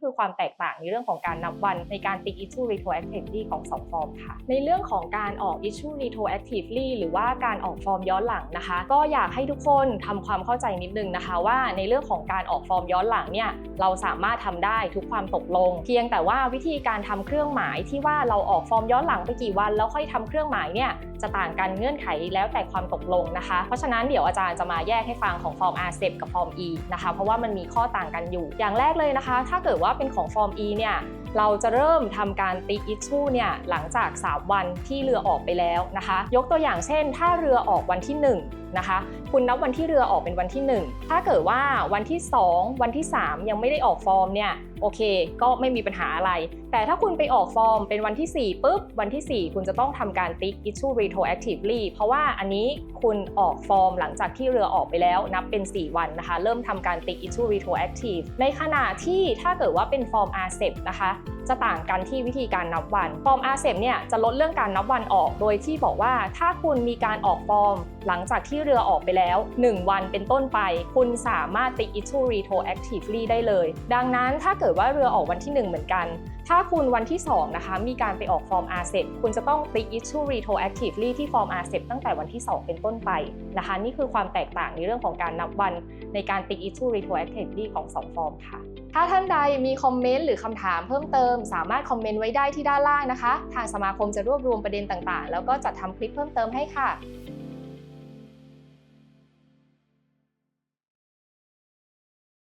คือความแตกต่างในเรื่องของการนับวันในการติ๊ก issue retroactively ของสองฟอร์มค่ะ ในเรื่องของการออก issue retroactively หรือว่าการออกฟอร์มย้อนหลังนะคะ ก็อยากให้ทุกคนทำความเข้าใจนิดนึงนะคะว่าในเรื่องของการออกฟอร์มย้อนหลังเนี่ยเราสามารถทำได้ทุกความตกลง เพียงแต่ว่าวิธีการทำเครื่องหมายที่ว่าเราออกฟอร์มย้อนหลังไปกี่วัน แล้วค่อยทำเครื่องหมายเนี่ยจะต่างกันเงื่อนไขแล้วแต่ความตกลงนะคะ เพราะฉะนั้นเดี๋ยวอาจารย์จะมาแยกให้ฟังของฟอร์ม r c e p กับฟอร์ม e นะคะ เพราะว่ามันมีข้อต่างกันอยู่ อย่างแรกเลยนะคะ ถ้าเกิดว่าว่าเป็นของฟอร์ม e เนี่ยเราจะเริ่มทำการติ๊ก issue เนี่ยหลังจาก 3 วันที่เรือออกไปแล้วนะคะ ยกตัวอย่างเช่น ถ้าเรือออกวันที่ 1 นะคะ คุณนับวันที่เรือออกเป็นวันที่ 1 ถ้าเกิดว่าวันที่ 2 วันที่ 3 ยังไม่ได้ออกฟอร์มเนี่ยโอเค ก็ไม่มีปัญหาอะไร แต่ถ้าคุณไปออกฟอร์มเป็นวันที่ 4ปุ๊บ วันที่ 4 คุณจะต้องทำการติ๊ก issue retroactively เพราะว่าอันนี้คุณออกฟอร์มหลังจากที่เรือออกไปแล้วนับเป็น 4 วันนะคะ เริ่มทำการติ๊ก issue retroactive ในขณะที่ถ้าเกิดว่าเป็นฟอร์ม RCEP นะคะ จะต่างกันที่วิธีการนับวัน ฟอร์ม RCEP เนี่ยจะลดเรื่องการนับวันออก โดยที่บอกว่าถ้าคุณมีการออกฟอร์มหลังจากที่เรือออกไปแล้ว 1 วันเป็นต้นไป คุณสามารถติ issue retroactively ได้เลย ดังนั้นถ้าเกิดว่าเรือออกวันที่ 1 เหมือนกัน ถ้าคุณวันที่ 2 นะคะ มีการไปออกฟอร์ม RCEP คุณจะต้องติ issue retroactively ที่ฟอร์ม RCEP ตั้งแต่วันที่ 2 เป็นต้นไปนะคะ นี่คือความแตกต่างในเรื่องของการนับวันในการติ issue retroactively ของ 2 ฟอร์มค่ะถ้าท่านใดมีคอมเมนต์หรือคำถามเพิ่มเติม สามารถคอมเมนต์ไว้ได้ที่ด้านล่างนะคะ ทางสมาคมจะรวบรวมประเด็นต่างๆ แล้วก็จัดทำคลิปเพิ่มเติมให้ค่ะ